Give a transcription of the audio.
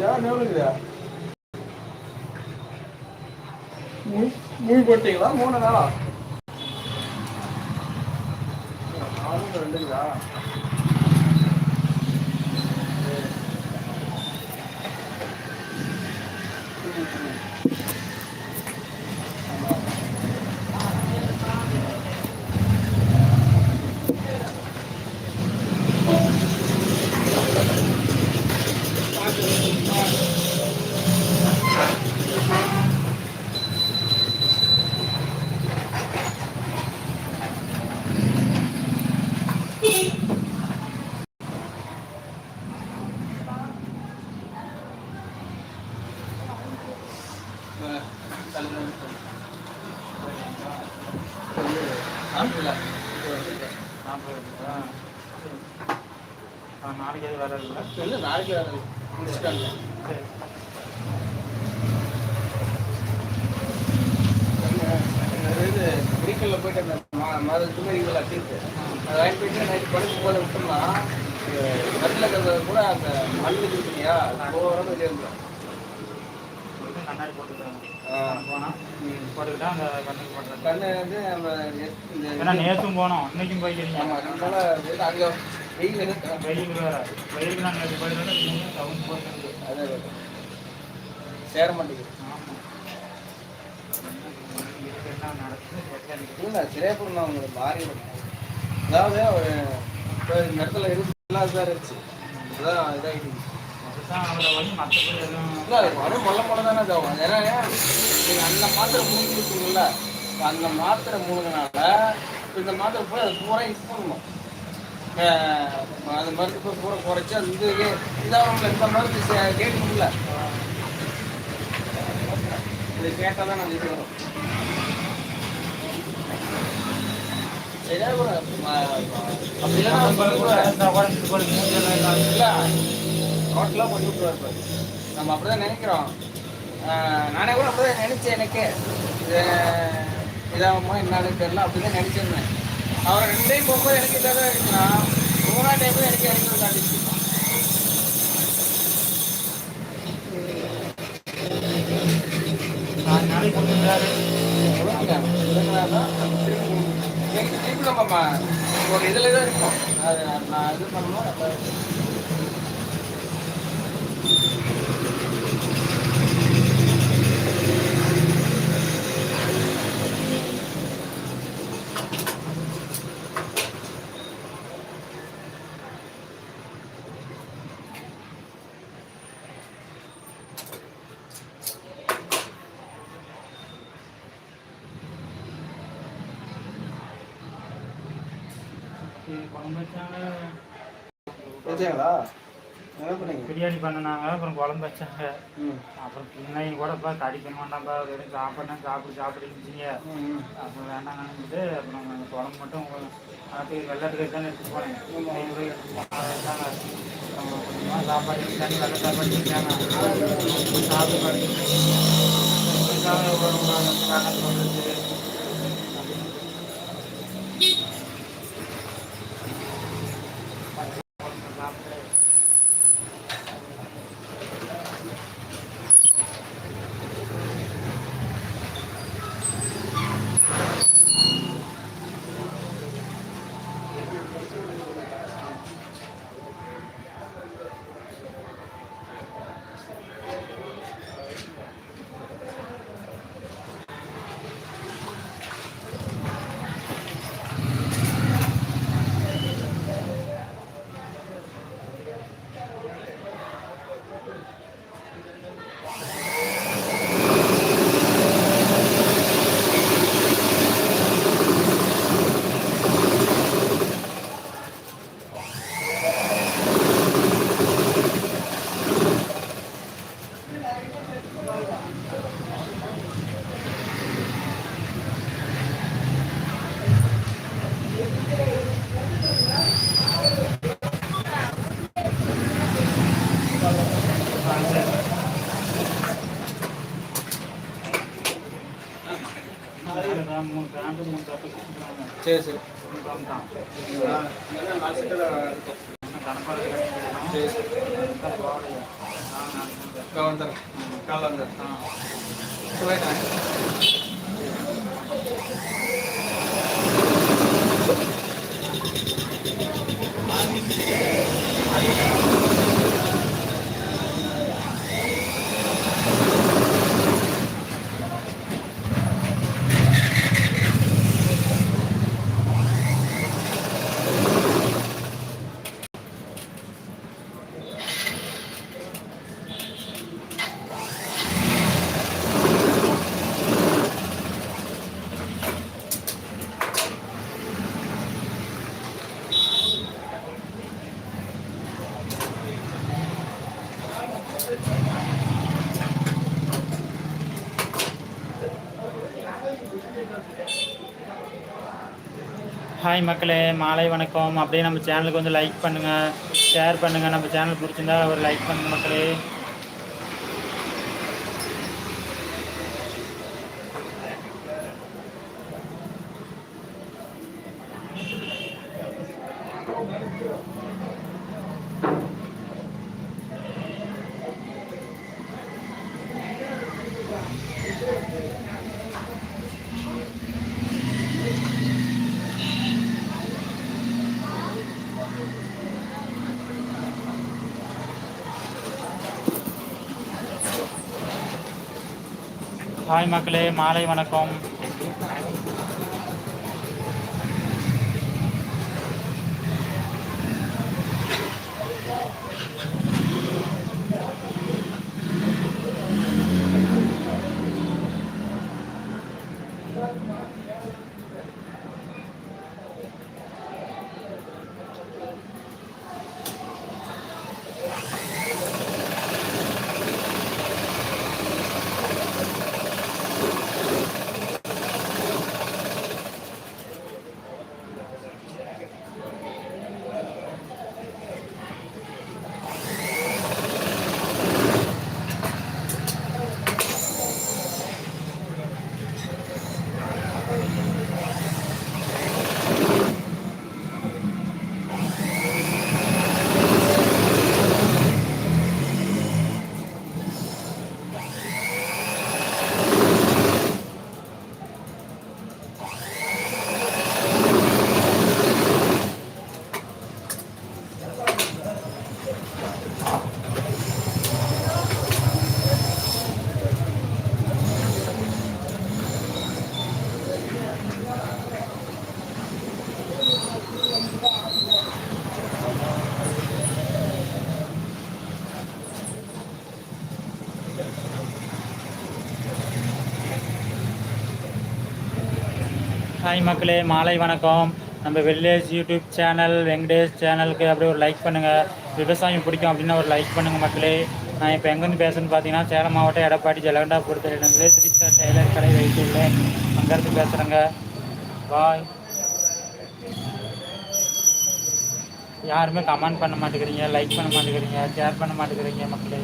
எவ்வளோக்குதா போட்டீங்களா? மூணு நாளா? நாலு ரெண்டுங்களா நாளைக்கு இல்லை. இல்லை நாளைக்கு வேறு முடிச்சுட்டாங்க. சரி. இது மெடிக்கலில் போயிட்டு அந்த மா- மாத துணிகள் அட்டிட்டு அதை வாங்கி போயிட்டு நைட்டு படுக்கும் போது விட்டோம்னா கட்டில் இருக்கிறது கூட அந்த மண் இருக்கு இல்லையா வந்துடும் போயிட்டு கண்ணாடி போட்டுக்கிறாங்க ஆ. போனால் போட்டுக்கிட்டா அந்த கண்ணுக்கு போட்டுறது. கண்ணு வந்து ஏன்னா நேற்றும் போனோம். இன்னைக்கும் போய்க்கிறீங்க அங்கே வெயில் இருக்கு வெயில் வேற வெயிலுக்கு நான் நேற்று நீங்கள் டவுன் போயிருந்து அதே. சேர மாட்டேங்குது. என்ன நடக்குது. இல்லை சிறைப்படம் அவங்களுக்கு மாறி அதாவது ஒரு இந்த இடத்துல இருக்கு இருந்துச்சு. அதான் இதாகிடுச்சு இல்லை அது வரும் மொல்ல மொல்ல தானே இதாகும் ஏன்னா நீங்கள் அந்த மாத்திரை முடிஞ்சிருக்கீங்கல்ல அந்த மாத்திரை மூணுனால இந்த மாத்திரை போய் அது பூரா யூஸ் பண்ணணும். அந்த மருந்து போய் பூரா குறைச்சி அது இது இதாகல இந்த மருந்து கேட்கணும்ல இது கேட்டால் தான் நான் இது வரும். சரியா கூட ஹோட்டலாக பண்ணி விட்டுருவார் பாரு. நம்ம அப்படிதான் நினைக்கிறோம். ஆஹ் நானே கூட அப்படிதான் நினைச்சேன் எனக்கு. இது இதாகுமா என்னன்னு தெரியல அப்படிதான் நினைச்சிருந்தேன். அவர் ரெண்டு டைம் போகும்போது எனக்கு இதாக தான் இருக்குன்னா மூணாவது டைம் எனக்கு இறங்கி காட்டுச்சு நாளைக்கு கொடுத்துருக்காரு திருப்பி நம்ம ஒரு இதில் தான் இருக்கோம். அது நான் இது பண்ணணும் வச்சாங்களா பிரியாணி பண்ணினாங்க அப்புறம் குழம்பு வச்சாங்க. அப்புறம் பின்னாடி கூடப்பா பண்ண வேண்டாம்ப்பா வெறும் சாப்பிட்னா சாப்பிட்டு ம் அப்புறம் வேண்டாம்னு அப்புறம் குழம்பு மட்டும் அப்படியே வெள்ளத்துக்கு தானே எடுத்துட்டு போனேன் போய் எடுத்துட்டு போனேன். அதை கொடுத்துருக்காங்க சரி சரி மூணு கிராம் தான் என்ன நாலு செட்டில் இருக்கும் இன்னும் கணப்பாக கட்டிக்கலாம் சரி சரி போகலையா நான் நான் இதோ வந்துடுறேன் காலைல வந்துடுறேன் ஆ போயிட்டேன் ஹாய் மக்களே மாலை வணக்கம். அப்படியே நம்ம சேனலுக்கு வந்து லைக் பண்ணுங்கள் ஷேர் பண்ணுங்கள் நம்ம சேனல் பிடிச்சிருந்தா ஒரு லைக் பண்ணுங்கள் மக்களே. ஹாய் மக்களே மாலை வணக்கம். ஹாய் மக்களே. மாலை வணக்கம். நம்ம வில்லேஜ் யூடியூப் சேனல் வெங்கடேஷ் சேனலுக்கு அப்படியே ஒரு லைக் பண்ணுங்கள் விவசாயம் பிடிக்கும் அப்படின்னா ஒரு லைக் பண்ணுங்கள் மக்களே. நான் இப்போ எங்கேருந்து பேசுகிறேன்னு பார்த்தீங்கன்னா சேலம் மாவட்டம் எடப்பாடி ஜலகண்டாபுரத்திலிருந்து திரிசா டெய்லர் கடை வைத்துள்ளேன். அங்கேருந்து பேசுகிறேங்க பாய் யாருமே கமெண்ட் பண்ண மாட்டேங்கிறீங்க லைக் பண்ண மாட்டேங்கிறீங்க ஷேர் பண்ண மாட்டேங்கிறீங்க மக்களே.